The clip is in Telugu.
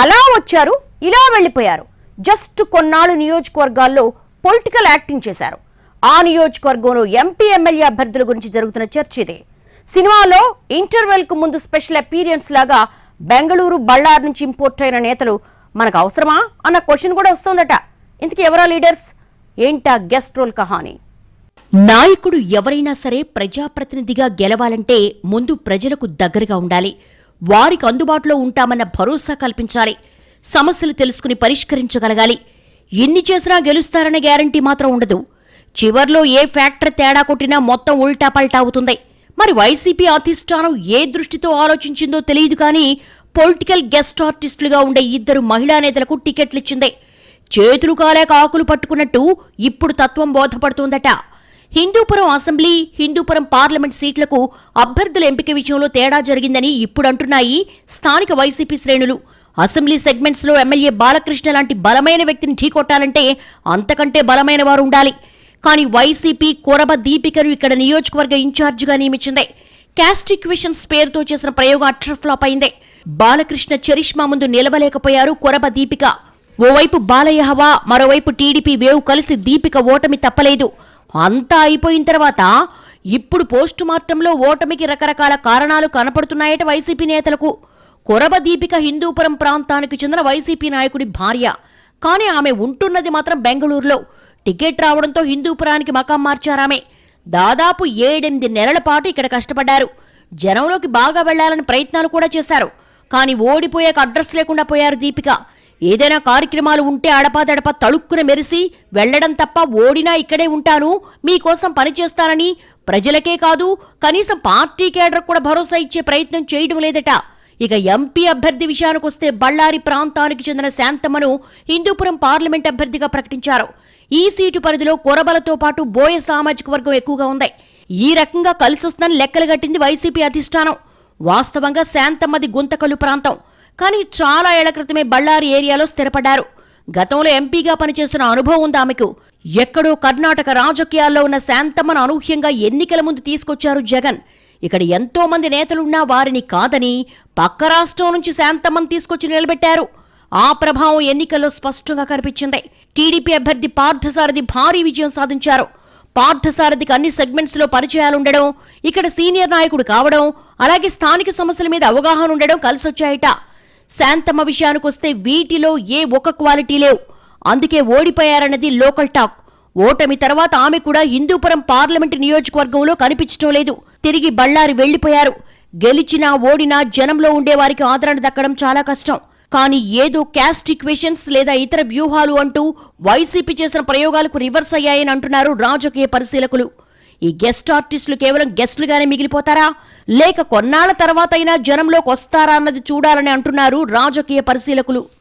అలా వచ్చారు ఇలా వెళ్ళిపోయారు. జస్ట్ కొన్నాళ్ళు నియోజకవర్గాల్లో పొలిటికల్ యాక్టింగ్ చేశారు. ఆ నియోజకవర్గంలో ఎంపీ ఎమ్మెల్యే అభ్యర్థుల గురించి జరుగుతున్న చర్చ ఇదే. సినిమాలో ఇంటర్వెల్కు ముందు స్పెషల్ అపీరియన్స్ లాగా బెంగళూరు బళ్ళార్ నుంచి ఇంపోర్ట్ అయిన నేతలు మనకు అవసరమా? అన్న క్వశ్చన్ కూడా వస్తోందట. ఇంతకీ ఎవరా లీడర్స్? ఏంటా గెస్ట్ రోల్ కహాని? నాయకుడు ఎవరైనా సరే ప్రజాప్రతినిధిగా గెలవాలంటే ముందు ప్రజలకు దగ్గరగా ఉండాలి. వారికి అందుబాటులో ఉంటామన్న భరోసా కల్పించాలి. సమస్యలు తెలుసుకుని పరిష్కరించగలగాలి. ఎన్ని చేసినా గెలుస్తారనే గ్యారంటీ మాత్రం ఉండదు. చివర్లో ఏ ఫ్యాక్టరీ తేడా కొట్టినా మొత్తం ఉల్టా పల్టా అవుతుంది. మరి వైసీపీ అధిష్టానం ఏ దృష్టితో ఆలోచించిందో తెలియదు కానీ పొలిటికల్ గెస్ట్ ఆర్టిస్టులుగా ఉండే ఇద్దరు మహిళా నేతలకు టికెట్లిచ్చింది. చేతులు కాలేక ఆకులు పట్టుకున్నట్టు ఇప్పుడు తత్వం బోధపడుతోందట. హిందూపురం అసెంబ్లీ హిందూపురం పార్లమెంట్ సీట్లకు అభ్యర్థుల ఎంపిక విషయంలో తేడా జరిగిందని ఇప్పుడు అంటున్నాయి స్థానిక వైసీపీ శ్రేణులు. అసెంబ్లీ సెగ్మెంట్స్లో ఎమ్మెల్యే బాలకృష్ణ లాంటి బలమైన వ్యక్తిని ఢీకొట్టాలంటే అంతకంటే బలమైన వారు ఉండాలి. కానీ వైసీపీ కొరబ దీపికను ఇక్కడ నియోజకవర్గ ఇన్ఛార్జిగా నియమించింది. క్యాస్ట్ ఈక్వేషన్స్ పేరుతో చేసిన ప్రయోగం అట్రఫ్లాప్ అయింది. బాలకృష్ణ చరిష్మా ముందు నిలవలేకపోయారు కొరబ దీపిక. ఓవైపు బాలయ్య హవా మరోవైపు టీడీపీ వేవ్ కలిసి దీపిక ఓటమి తప్పలేదు. అంతా అయిపోయిన తర్వాత ఇప్పుడు పోస్టు మార్టంలో ఓటమికి రకరకాల కారణాలు కనపడుతున్నాయట వైసీపీ నేతలకు. కొరబ దీపిక హిందూపురం ప్రాంతానికి చెందిన వైసీపీ నాయకుడి భార్య. కానీ ఆమె ఉంటున్నది మాత్రం బెంగళూరులో. టికెట్ రావడంతో హిందూపురానికి మకాం మార్చారామె దాదాపు ఏడెనిమిది నెలల పాటు ఇక్కడ కష్టపడ్డారు. జనంలోకి బాగా వెళ్ళాలని ప్రయత్నాలు కూడా చేశారు. కానీ ఓడిపోయాక అడ్రస్ లేకుండా పోయారు దీపిక. ఏదైనా కార్యక్రమాలు ఉంటే అడపాదడప తళుక్కున మెరిసి వెళ్ళడం తప్ప ఓడినా ఇక్కడే ఉంటాను. మీకోసం పనిచేస్తానని ప్రజలకే కాదు కనీసం పార్టీ కేడర్ కూడా భరోసా ఇచ్చే ప్రయత్నం చేయడం లేదట. ఇక ఎంపీ అభ్యర్థి విషయానికొస్తే బళ్ళారి ప్రాంతానికి చెందిన శాంతమ్మను హిందూపురం పార్లమెంట్ అభ్యర్థిగా ప్రకటించారు. ఈ సీటు పరిధిలో కొరబలతో పాటు బోయ సామాజిక వర్గం ఎక్కువగా ఉంది. ఈ రకంగా కలిసొస్తుందని లెక్కలు కట్టింది వైసీపీ అధిష్టానం. వాస్తవంగా శాంతమ్మది గుంతకల్లు ప్రాంతం. కానీ చాలా ఏళ్ళ క్రితమే బళ్ళారి ఏరియాలో స్థిరపడ్డారు. గతంలో ఎంపీగా పనిచేస్తున్న అనుభవం ఉంది ఆమెకు. ఎక్కడో కర్ణాటక రాజకీయాల్లో ఉన్న శాంతమ్మను అనూహ్యంగా ఎన్నికల ముందు తీసుకొచ్చారు జగన్. ఇక్కడ ఎంతో మంది నేతలున్నా వారిని కాదని పక్క రాష్ట్రం నుంచి శాంతమ్మను తీసుకొచ్చి నిలబెట్టారు. ఆ ప్రభావం ఎన్నికల్లో స్పష్టంగా కనిపించింది. టీడీపీ అభ్యర్థి పార్థసారథి భారీ విజయం సాధించారు. పార్థసారథికి అన్ని సెగ్మెంట్స్లో పరిచయాలుండడం ఇక్కడ సీనియర్ నాయకుడు కావడం అలాగే స్థానిక సమస్యల మీద అవగాహన ఉండడం కలిసొచ్చాయట. శాంతమ్మ విషయానికొస్తే వీటిలో ఏ ఒక్క క్వాలిటీ లేవు. అందుకే ఓడిపోయారన్నది లోకల్ టాక్. ఓటమి తర్వాత ఆమె కూడా హిందూపురం పార్లమెంటు నియోజకవర్గంలో కనిపించడం లేదు. తిరిగి బళ్ళారి వెళ్ళిపోయారు గెలిచినా ఓడినా జనంలో ఉండేవారికి ఆదరణ దక్కడం చాలా కష్టం. కానీ ఏదో క్యాస్ట్ ఈక్వేషన్స్ లేదా ఇతర వ్యూహాలు అంటూ వైసీపీ చేసిన ప్రయోగాలకు రివర్స్ అయ్యాయని అంటున్నారు రాజకీయ పరిశీలకులు. ఈ గెస్ట్ ఆర్టిస్టులు కేవలం గెస్టులుగానే మిగిలిపోతారా? లేక కొన్నాళ్ళ అయినా జనంలోకి వస్తారా అన్నది చూడాలని అంటున్నారు రాజకీయ పరిశీలకులు.